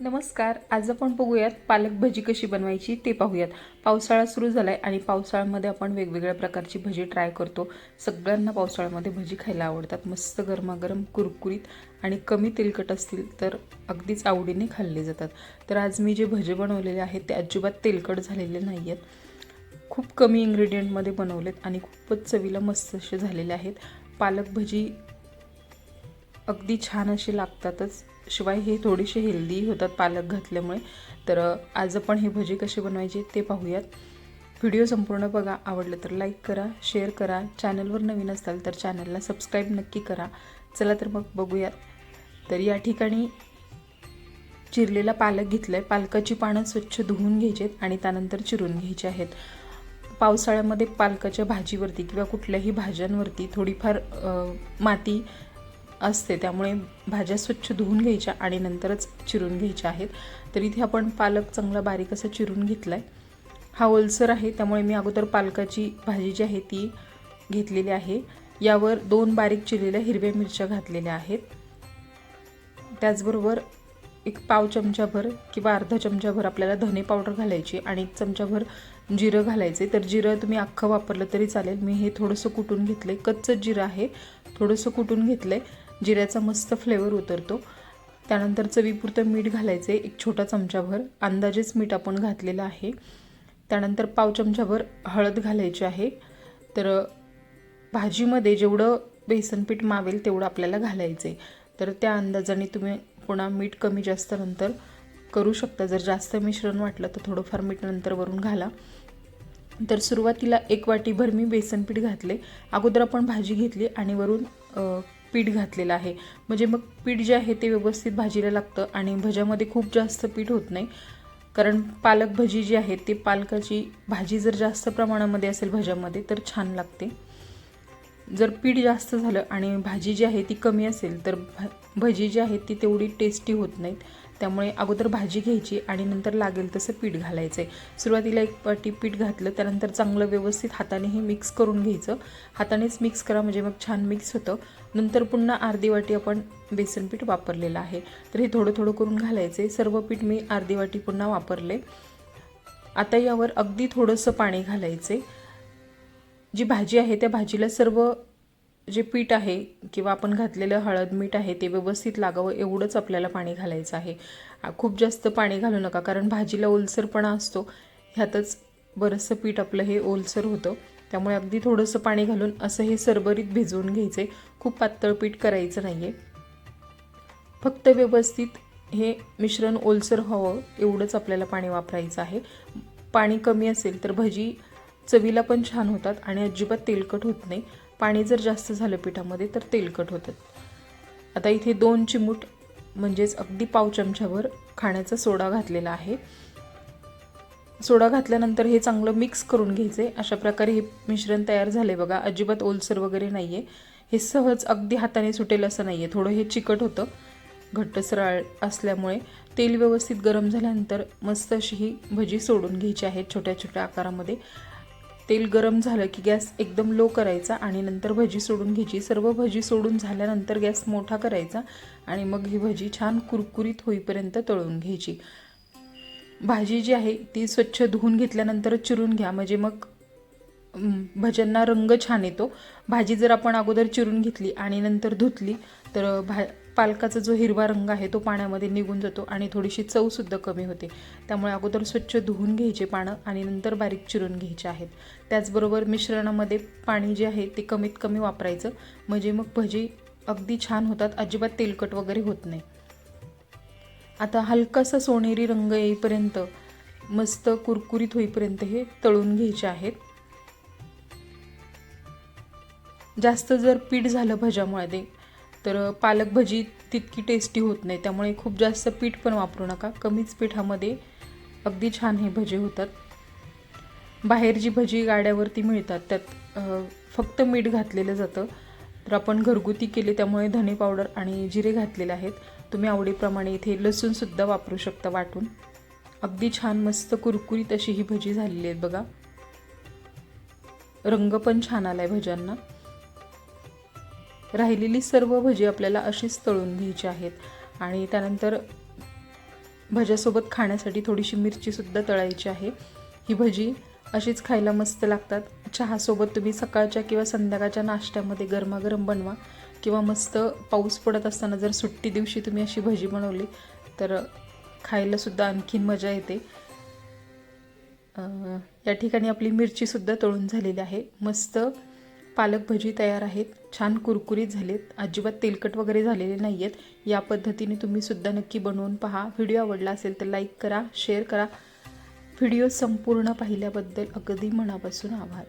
नमस्कार आज आपण बघूयात पालक भजी कशी बनवायची ते पाहूयात. पावसाळा सुरू झालाय आणि पावसाळ्यामध्ये आपण वेगवेगळ्या प्रकारची भजी ट्राय करतो. सगळ्यांना पावसाळ्यामध्ये भजी खायला आवडतात. मस्त गरमागरम कुरकुरीत आणि कमी तेलकट असतील तर अगदीच आवडीने खाल्ले जातात. तर आज मी जे भजे बनवलेले आहेत ते अजिबात तेलकट झालेले नाही आहेत खूप कमी इन्ग्रेडियंटमध्ये बनवलेत आणि खूपच चवीला मस्त असे झालेले आहेत. पालक भजी अगदी छान असे लागतातच. शिवाय हे थोडेसे हेल्दी होतात पालक घातल्यामुळे. तर आज आपण हे भजी कसे बनवायचे ते पाहूयात. व्हिडिओ संपूर्ण बघा आवडलं तर लाईक करा शेअर करा. चॅनलवर नवीन असाल तर चॅनलला सबस्क्राईब नक्की करा. चला तर मग बघूयात. तर या ठिकाणी चिरलेला पालक घेतला आहे पालकाची पानं स्वच्छ धुवून घ्यायचेत आणि त्यानंतर चिरून घ्यायचे आहेत. पावसाळ्यामध्ये पालकाच्या भाजीवरती किंवा कुठल्याही भाज्यांवरती थोडीफार माती असते त्यामुळे भाज्या स्वच्छ धुवून घ्यायच्या आणि नंतरच चिरून घ्यायच्या आहेत. तर इथे आपण पालक चांगला बारीक असा चिरून घेतला आहे हा ओलसर आहे त्यामुळे मी अगोदर पालकाची भाजी जी आहे ती घेतलेली आहे. यावर दोन बारीक चिरलेल्या हिरव्या मिरच्या घातलेल्या आहेत. त्याचबरोबर एक पाव चमचाभर किंवा अर्धा चमचाभर आपल्याला धने पावडर घालायची आणि एक चमचाभर जिरं घालायचे. तर जिरं तुम्ही अख्खं वापरलं तरी चालेल. मी हे थोडंसं कुटून घेतलं आहे कच्चं जिरं आहे. थोडंसं कुटून घेतलं आहे जिऱ्याचा मस्त फ्लेवर उतरतो. त्यानंतर चवीपुरतं मीठ घालायचं आहे एक छोटा चमचाभर. अंदाजेच मीठ आपण घातलेलं आहे. त्यानंतर पाव चमचाभर हळद घालायची आहे. तर भाजीमध्ये जेवढं बेसनपीठ मावेल तेवढं आपल्याला घालायचं आहे तर त्या अंदाजाने तुम्ही पुन्हा मीठ कमी जास्त नंतर करू शकता. जर जास्त मिश्रण वाटलं तर थोडंफार मीठ नंतर वरून घाला. तर सुरुवातीला एक वाटीभर मी बेसन पीठ घातले. अगोदर आपण भाजी घेतली आणि वरून पीठ घातलेलं आहे. म्हणजे मग पीठ जे आहे ते व्यवस्थित भाजीला लागतं आणि भज्यामध्ये खूप जास्त पीठ होत नाही. कारण पालक भजी जी आहे ते पालकाची भाजी जर जास्त प्रमाणामध्ये असेल भज्यामध्ये तर छान लागते. जर पीठ जास्त झालं आणि भाजी जी आहे ती कमी असेल तर भ भजी जी आहे ती तेवढी टेस्टी होत नाहीत. त्यामुळे अगोदर भाजी घ्यायची आणि नंतर लागेल तसं पीठ घालायचं आहे. सुरुवातीला एक पाटी पीठ घातलं त्यानंतर चांगलं व्यवस्थित हातानेही मिक्स करून घ्यायचं. हातानेच मिक्स करा म्हणजे मग छान मिक्स होतं. नंतर पुन्हा अर्धी वाटी आपण बेसन पीठ वापरलेलं आहे. तर हे थोडं थोडं करून घालायचं आहे. सर्व पीठ मी अर्धी वाटी पुन्हा वापरले. आता यावर अगदी थोडंसं पाणी घालायचे जी भाजी आहे त्या भाजीला सर्व जे पीठ आहे किंवा आपण घातलेलं हळद मीठ आहे ते व्यवस्थित लागावं एवढंच आपल्याला पाणी घालायचं आहे. खूप जास्त पाणी घालू नका कारण भाजीला ओलसरपणा असतो. ह्यातच बरंचसं पीठ आपलं हे ओलसर होतं. त्यामुळे अगदी थोडंसं पाणी घालून असं हे सरबरीत भिजवून घ्यायचे. खूप पातळ पीठ करायचं नाही आहे फक्त व्यवस्थित हे मिश्रण ओलसर हवं एवढंच आपल्याला पाणी वापरायचं आहे. पाणी कमी असेल तर भजी चवीला पण छान होतात आणि अजिबात तेलकट होत नाही. पाणी जर जास्त झालं पिठामध्ये तर तेलकट होतात. आता इथे दोन चिमूट म्हणजेच अगदी पाव चमच्यावर खाण्याचा सोडा घातलेला आहे. सोडा घातल्यानंतर हे चांगलं मिक्स करून घ्यायचे अशा प्रकारे हे मिश्रण तयार झाले बघा. अजिबात ओलसर वगैरे नाही आहे हे सहज अगदी हाताने सुटेल असं नाही आहे थोडं हे चिकट होतं. घट्टसराळ असल्यामुळे तेल व्यवस्थित गरम झाल्यानंतर मस्त अशी ही भजी सोडून घ्यायची आहे छोट्या छोट्या आकारामध्ये. तेल गरम झालं की गॅस एकदम लो करायचा आणि नंतर भजी सोडून घ्यायची. सर्व भजी सोडून झाल्यानंतर गॅस मोठा करायचा आणि मग ही भजी छान कुरकुरीत होईपर्यंत तळून घ्यायची. भाजी जी आहे ती स्वच्छ धुवून घेतल्यानंतर चिरून घ्या. म्हणजे मग भज्यांना रंग छान येतो. भाजी जर आपण अगोदर चिरून घेतली आणि नंतर धुतली तर भा पालकाचा जो हिरवा रंग आहे तो पाण्यामध्ये निघून जातो आणि थोडीशी चवसुद्धा कमी होते. त्यामुळे अगोदर स्वच्छ धुवून घ्यायचे पानं आणि नंतर बारीक चिरून घ्यायचे आहेत. त्याचबरोबर मिश्रणामध्ये पाणी जे आहे ते कमीत कमी वापरायचं. म्हणजे मग भजी अगदी छान होतात. अजिबात तेलकट वगैरे होत नाही. आता हलकासा सोनेरी रंग येईपर्यंत मस्त कुरकुरीत होईपर्यंत हे तळून घ्यायचे आहेत. जास्त जर पीठ झालं भज्यामध्ये तर पालक भजी तितकी टेस्टी होत नाही त्यामुळे खूप जास्त पीठ पण वापरू नका. कमीच पिठामध्ये अगदी छान हे भजे होतात. बाहेर जी भजी गाड्यावरती मिळतात त्यात फक्त मीठ घातलेलं जातं. तर आपण घरगुती केले त्यामुळे धने पावडर आणि जिरे घातलेले आहेत. तुम्ही आवडीप्रमाणे इथे लसूणसुद्धा वापरू शकता वाटून. अगदी छान मस्त कुरकुरीत अशी ही भजी झालेली आहेत बघा. रंग पण छान आला आहे भज्यांना. राहिलेली सर्व भजी आपल्याला अशीच तळून घ्यायची आहेत. आणि त्यानंतर भज्यासोबत खाण्यासाठी थोडीशी मिरचीसुद्धा तळायची आहे. ही भजी अशीच खायला मस्त लागतात. चहासोबत तुम्ही सकाळच्या किंवा संध्याकाळच्या नाश्त्यामध्ये गरमागरम बनवा किंवा मस्त पाऊस पडत असताना जर सुट्टी दिवशी तुम्ही अशी भजी बनवली तर खायलासुद्धा आणखीन मजा येते. या ठिकाणी आपली मिरचीसुद्धा तळून झालेली आहे. मस्त पालक भजी तयार आहेत. छान कुरकुरीत झालेत. अजिबात तेलकट वगैरे झालेले नाही आहेत या पद्धतीने तुम्हीसुद्धा नक्की बनवून पहा. व्हिडिओ आवडला असेल तर लाईक करा शेअर करा. व्हिडिओ संपूर्ण पाहिल्याबद्दल अगदी मनापासून आभार.